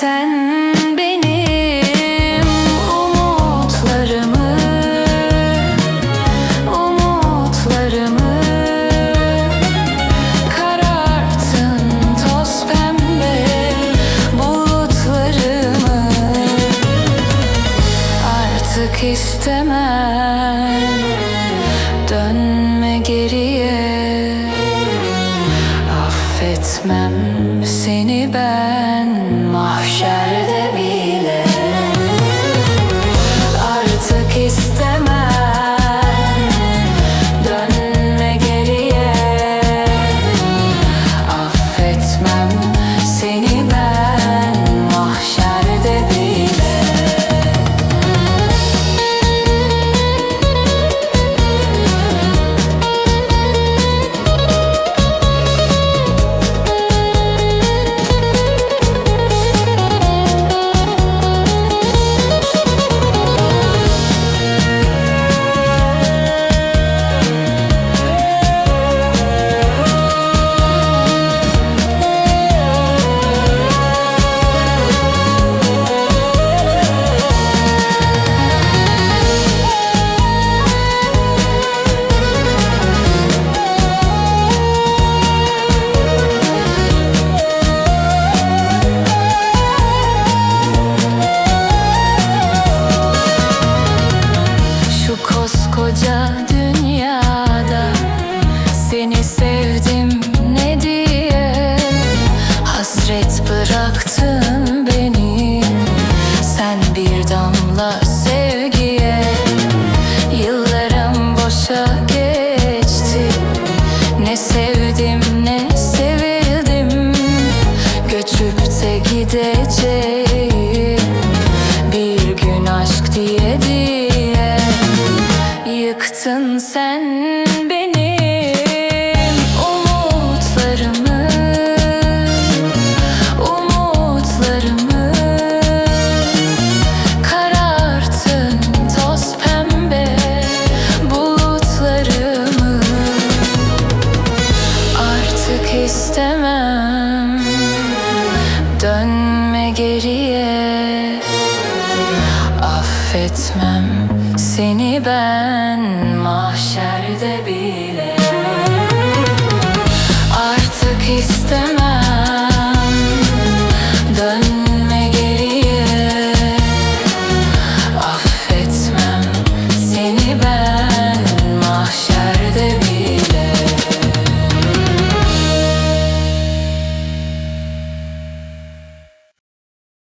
sen benim umutlarımı Umutlarımı Kararttın toz pembe bulutlarımı. Artık istemem. Dönme Affetmem seni ben mahşerde bile sevgiye. Yıllarım boşa geçti. Ne sevdim ne sevildim. Göçüp de gideceğim. Bir gün aşk diye diye. Yıktın sen Dönme geriye. Affetmem seni ben